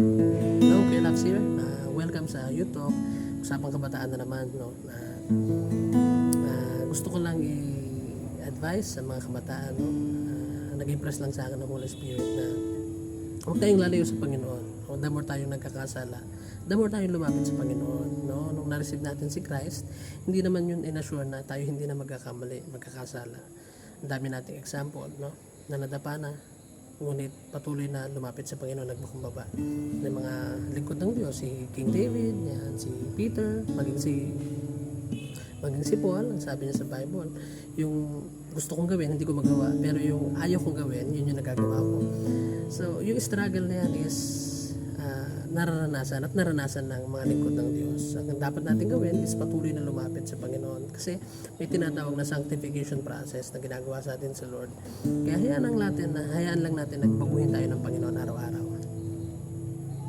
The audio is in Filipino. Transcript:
Hello, Kuya Lax here. Uh, welcome sa YouTube. Usapang kabataan na naman. No? Na, ah, gusto ko lang i-advise sa mga kabataan. No? Uh, nag-impress lang sa akin ng Holy Spirit na huwag tayong lalayo sa Panginoon. O the more tayong nagkakasala, the more tayong lumapit sa Panginoon. No? Nung na-receive natin si Christ, hindi naman yun inassure na tayo hindi na magkakamali, magkakasala. Ang dami nating example, no? na nadapa na, ngunit patuloy na lumapit sa Panginoon nagpakumbaba ng mga lingkod ng Diyos si King David yan, si Peter maging si maging si Paul ang sabi niya sa Bible. Yung gusto kong gawin hindi ko magawa pero yung ayaw kong gawin yun yung nagagawa ko. So yung struggle na yan is ah, nararanasan at naranasan ng mga lingkod ng Diyos. Ang dapat natin gawin is patuloy na lumapit sa Panginoon kasi may tinatawag na sanctification process na ginagawa sa atin sa Lord. Kaya hayaan lang natin na hayaan lang natin nagbaguhin tayo ng Panginoon araw-araw